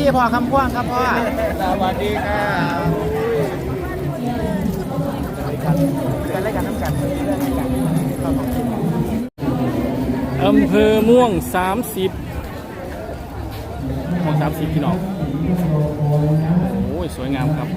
ที่พ่อคำพ่วงครับพ่อ สวัสดีครับอำเภอม่วง 30ม่วง30พี่น้อง โอ้ย สวยงามครับ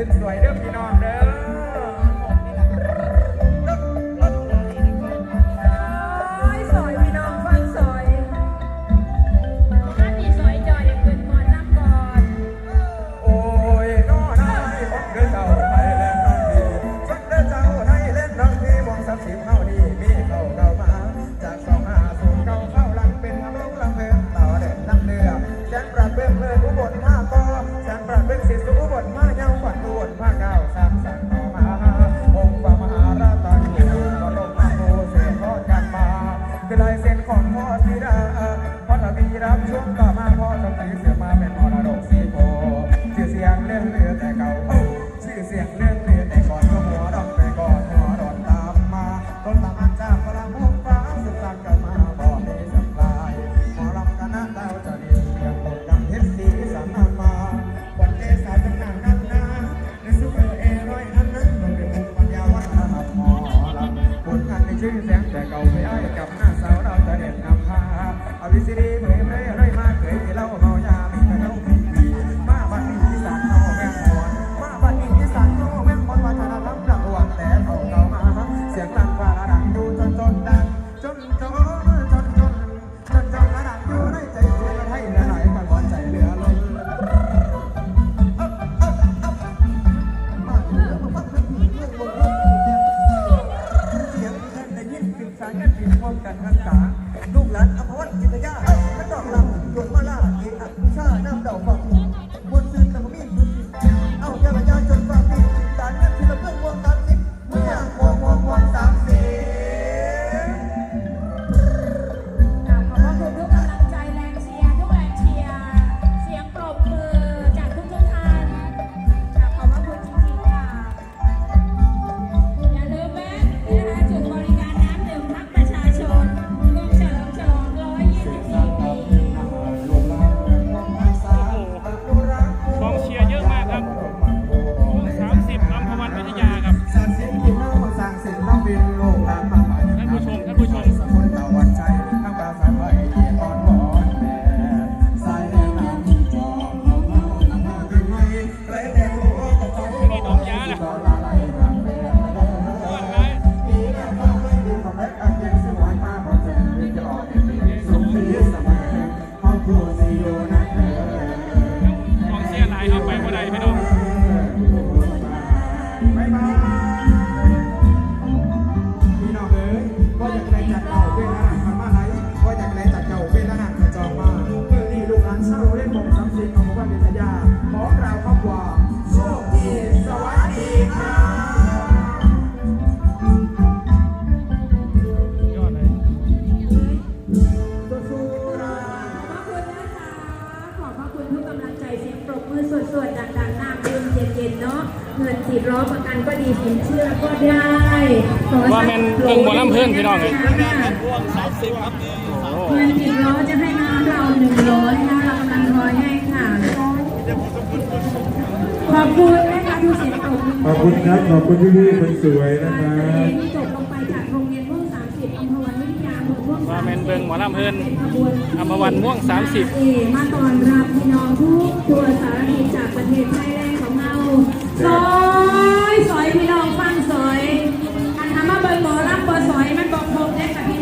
ึ้นสวยเด้อพี่น้อง เพลินอุบลท่าตอแสนปราดเป็นศิษย์อุบลมาเยาขวัญอุบลมาเก่าสามสามต่มาองค์พมหาราชาเกียรติมาโพเสดทอดกันมาคือลายเส้นของพ่อธิระพ่อทวีรับช่วงต่อมาพ่อทวีเสียมาเป็นมรดกสีโพชื่อเสียงเลื่องเรือแต่เก่าชื่อเสียงเลื่อง ชื่อแสงแต่เก่าไม่อายกับหน้าสาวเราแต่เด็ดนำพาอาวิสิริันก็ดีสินเชื่อก็ได้ว่าแมนเพิ่งบ่ลำเพิ่นพี่น้องเลยเงินสิบล้อจะให้น้ำเราหนึ่งร้อยนะเรากำลังร้อยให้ค่ะ ขอบคุณนะคะดูเสียงตบขอบคุณครับ ขอบคุณพี่ๆคนสวยนะครับจบลงไปจากโรงเรียนม่วงสามสิบอำเภอวันวิทยาม่วงว่าแม่นเบิ่งหมอลำเพลินอำเภอวันม่วงสามสิบมาตอนรับพี่น้องทุกตัวสารทิจากประเทศไทยแลนด์ของเรา สอยสอยพี่น้องฟังสอยอันทำมาเบิร์ตบอรับเบอร์สอยมันบอกผมได้ค่ะพี่